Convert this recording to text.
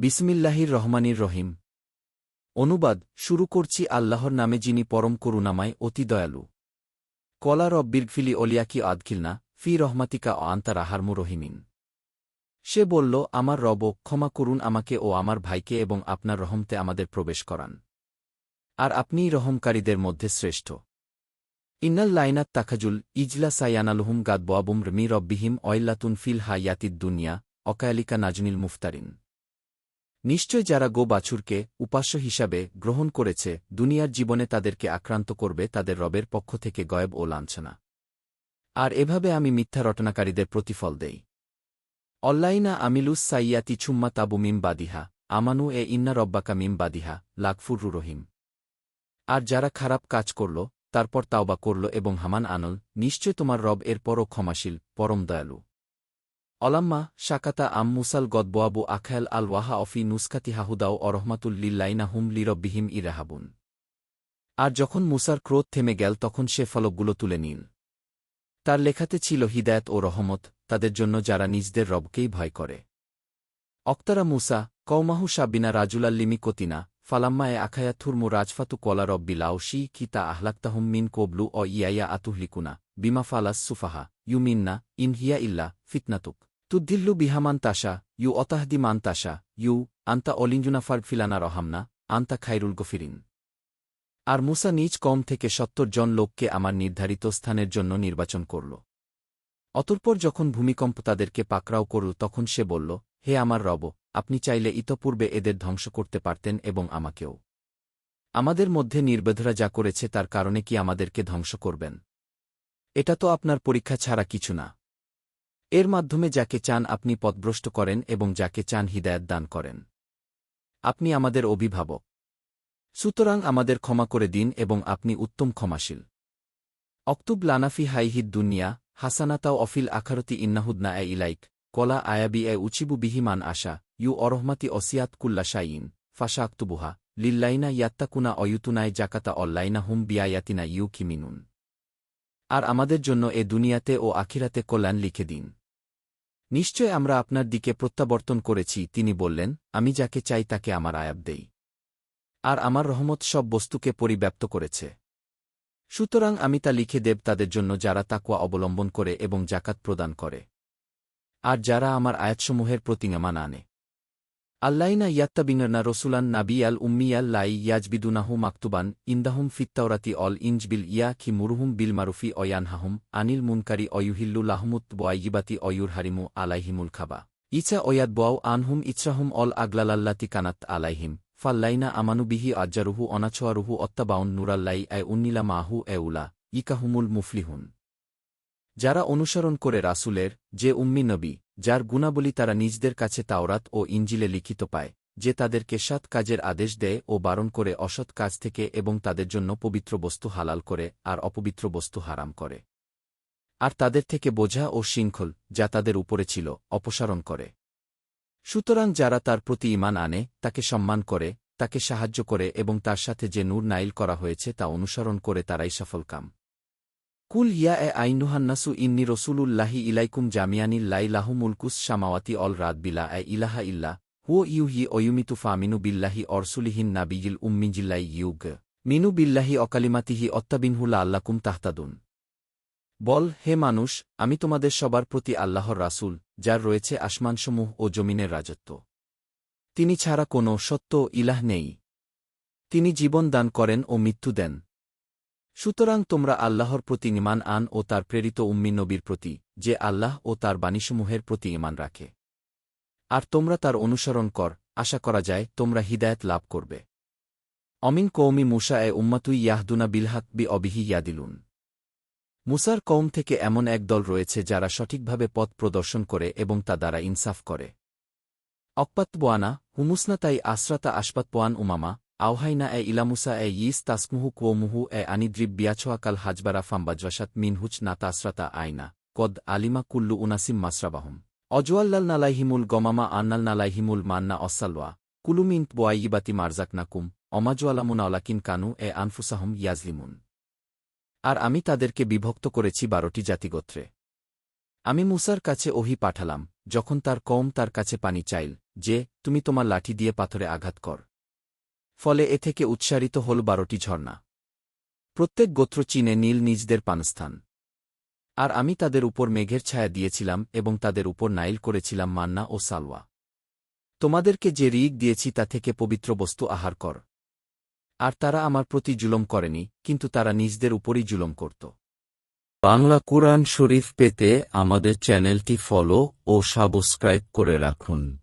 বিসমিল্লাহির রহমানির রহিম। অনুবাদ, শুরু করছি আল্লাহর নামে যিনি পরম করুণামায়, অতি দয়ালু। কলা রব্বিরগফিলি অলিয়াকি আদখিলনা, ফি রহমাতিকা ও আন্তা রাহারমু রহিমিন। সে বলল, আমার রব ক্ষমা করুন আমাকে ও আমার ভাইকে এবং আপনার রহমতে আমাদের প্রবেশ করান। আর আপনিই রহমকারীদের মধ্যে শ্রেষ্ঠ। ইন্নাল লাইনাত তাকাজুল ইজলা সাইয়ানালুহুম গাদবোয়াবুম মি রব্বিহিম অয়ল্লাতুন ফিল হায়াতিদ দুনিয়া, অকায়ালিকা নাজনিল মুফতারিন। নিশ্চয় যারা গো বাছুরকে উপাস্য হিসাবে গ্রহণ করেছে, দুনিয়ার জীবনে তাদেরকে আক্রান্ত করবে তাদের রবের পক্ষ থেকে গয়েব ও লাঞ্ছনা। আর এভাবে আমি মিথ্যা রটনাকারীদের প্রতিফল দেই। অল্লাইনা আমিলুস সাইয়াতি ছুম্মা তাবু মিম বাদিহা, আমানু এ ইন্না রব্বাকা মিম বাদিহা লাকফুরু রহিম। আর যারা খারাপ কাজ করল, তারপর তাওবা করল এবং হামান আনল, নিশ্চয় তোমার রব এরপরও ক্ষমাশীল, পরম দয়ালু। অলাম্মা, শাকাতা আম মুসাল গদবোয়াবু আখায়াল আল ওয়াহা অফি নুসকাতি হাহুদাও অরহমাতুল লিল্লাইনা হুম লিরব্বিহিম ইরাহাবুন। আর যখন মুসার ক্রোধ থেমে গেল, তখন সে ফলকগুলো তুলে নিল। তার লেখাতে ছিল হিদায়ত ও রহমত, তাদের জন্য যারা নিজদের রবকেই ভয় করে। অক্তারা মুসা কৌমাহু সাবিনা রাজুলাল্লিমি কতিনা ফালাম্মা এ আখায়া থুরমু রাজফাতু কলা রব্বি লাউশি কিতা আহলাক্তাহুম মিন কোবলু অ ইয়াইয়া আতুহলিকুনা, বিমা ফালাস সুফাহা ইউ মিন্না ইনহিয়া ইল্লা ফিতনাতুক। তুদ্দিল্লু বিহামান তাসা ইউ অতাহদি মান তাসা ইউ, আন্তা অলিঞ্জুনাফার ফিলানা রহামনা, আন্তা খাইরুল গফিরিন। আর মুসা নিজ কম থেকে সত্তর জন লোককে আমার নির্ধারিত স্থানের জন্য নির্বাচন করল। অতঃপর যখন ভূমিকম্প তাদেরকে পাকড়াও করল, তখন সে বলল, হে আমার রব, আপনি চাইলে ইতপূর্বে এদের ধ্বংস করতে পারতেন এবং আমাকেও। আমাদের মধ্যে নির্বেধরা যা করেছে তার কারণে কি আমাদেরকে ধ্বংস করবেন? এটা তো আপনার পরীক্ষা ছাড়া কিছু না। এর মাধ্যমে যাকে চান আপনি পথভ্রষ্ট করেন এবং যাকে চান হিদায়ত দান করেন। আপনি আমাদের অভিভাবক। সুতরাং আমাদের ক্ষমা করে দিন এবং আপনি উত্তম ক্ষমাশীল। অক্তুব লানাফি হাইহিদ দুনিয়া, হাসানাতাও অফিল আখারতি ইন্নাহুদনা এ ইলাইক, কলা আয়াবি এ উচিবু বিহিমান আশা, ইউ অরহমাতি অসিয়াত কুল্লা শাইন ফাশা আক্তুবুহা, লিল্লাইনা ইয়াত্তাকুনা অয়ুতুনায় জাকাতা অল্লাইনা হুম বিয়ায়াতিনা ইউ কিমিনুন আর আমাদের জন্য এ দুনিয়াতে ও আখিরাতে কল্যাণ লিখে দিন। নিশ্চয় আমরা আপনার দিকে প্রত্যাবর্তন করেছি, তিনি বললেন, আমি যাকে চাই তাকে আমার আয়াব দেই। আর আমার রহমত সব বস্তুকে পরিব্যাপ্ত করেছে। সুতরাং আমি তা লিখে দেব তাদের জন্য যারা তাকুয়া অবলম্বন করে এবং জাকাত প্রদান করে। আর যারা আমার আয়াতসমূহের প্রতিঙ্গামান আনে। আল্লাইনা ইয়াত্তাবিনা রসুলান নাবিয়াল উম্মিয়াল লাই ইয়াজবিদুনাহু মাকতুবান, ইন্দাহুম ফিত্তাওরাতি অল ইঞ্জবিল ইয়া খি মুরুহুম বিল মারুফি অয়ানহাহুম, আনিল মুনকারি অয়ুহিল্লু লাহমুত বয়াইগিবাতি অয়ুর হারিমু আলাইহিমুল খাবা। ইচা অয়াদ বোয়াও আনহুম ইচ্ছাহুম অল আগলালাল্লাতি কানাত আলাইহিম, ফাল্লাইনা আমানু বিহি আজ্জারুহু অনাছোয়ারুহু অত্তাবাউন নুরাল্লাই এ উন্নিলা মাহু এ উলা ইকাহুমুল মুফলিহুন। যারা অনুসরণ করে রাসুলের, যে উম্মি নবী, যার গুণাবলী তারা নিজদের কাছে তাওরাত ও ইঞ্জিলে লিখিত পায়, যে তাদেরকে সৎ কাজের আদেশ দেয় ও বারণ করে অসৎ কাজ থেকে এবং তাদের জন্য পবিত্র বস্তু হালাল করে আর অপবিত্র বস্তু হারাম করে। আর তাদের থেকে বোঝা ও শৃঙ্খল, যা তাদের উপরে ছিল, অপসারণ করে। সুতরাং যারা তার প্রতি ইমান আনে, তাকে সম্মান করে, তাকে সাহায্য করে এবং তার সাথে যে নূর নাইল করা হয়েছে তা অনুসরণ করে তারাই সফলকাম। কুল ইয়া এ আইনুহান্নাসু ইন্নি রসুলুল্লাহি ইলাইকুম জামিয়ানিল লাই লাহু মুলকুস শামাওয়াতি অল রাত বিলা এ ইলাহা ইল্লা হুও ইউহি অয়ুমিতু ফামিনু বিল্লাহি অরসুলিহিন নাবিজিল উম্মিজিল্লাই ইউগ, মিনু বিল্লাহি অকালিমাতিহি অত্তাবিনহুলা আল্লাকুম তাহতাদুন। বল, হে মানুষ, আমি তোমাদের সবার প্রতি আল্লাহর রাসূল, যার রয়েছে আসমানসমূহ ও জমিনের রাজত্ব। তিনি ছাড়া কোনো সত্য ইলাহ নেই। তিনি জীবন দান করেন ও মৃত্যু দেন। সুতরাং তোমরা আল্লাহর প্রতি ইমান আন ও তার প্রেরিত উম্মি নবীর প্রতি, যে আল্লাহ ও তার বাণীসমূহের প্রতি ইমান রাখে। আর তোমরা তার অনুসরণ কর, আশা করা যায় তোমরা হিদায়ত লাভ করবে। অমিন কৌমি মুসা এ উম্মাতুই ইয়াহদুনা বিলহাক বি অবিহি ইয়াদিলুন। মুসার কৌম থেকে এমন এক দল রয়েছে যারা সঠিকভাবে পথ প্রদর্শন করে এবং তা দ্বারা ইনসাফ করে। অকপাতবোয়ানা, হুমুসনা তাই আশ্রাতা আশপাতপোয়ান উমামা আওহাইনা এ ইলামুসা এ ইস তাসমুহু কুয়োমুহু এ আনিদ্রিব বিয়াছোয়াকাল হাজবারা ফাম্বা ফাম্বাজওয়াসাত মিনহুচ না তাসরাতা আয়না কদ আলিমা কুল্লু উনাসিম মাসরাবাহম অজওয়াল্লাল নালাইহিমুল গমামা আন্নাল নালাইহিমুল মান্না অসালওয়া কুলুমিন বোয়াইবাতি মারজাকনাকুম অমাজওয়ালামুনাওলাকিন কানু এ আনফুসাহম ইয়াজলিমুন আর আমি তাদেরকে বিভক্ত করেছি বারোটি জাতিগোত্রে আমি মুসার কাছে ওহি পাঠালাম, যখন তার কম তার কাছে পানি চাইল, যে, তুমি তোমার লাঠি দিয়ে পাথরে আঘাত কর। ফলে এ থেকে উৎসারিত হল বারোটি ঝর্ণা। প্রত্যেক গোত্র চীনে নীল নিজদের পানস্থান। আর আমি তাদের উপর মেঘের ছায়া দিয়েছিলাম এবং তাদের উপর নাইল করেছিলাম মান্না ও সালওয়া। তোমাদেরকে যে রিগ দিয়েছি তা থেকে পবিত্র বস্তু আহার কর। আর তারা আমার প্রতি জুলম করেনি, কিন্তু তারা নিজদের উপরই জুলম করত। বাংলা কুরআন শরীফ পেতে আমাদের চ্যানেলটি ফলো ও সাবস্ক্রাইব করে রাখুন।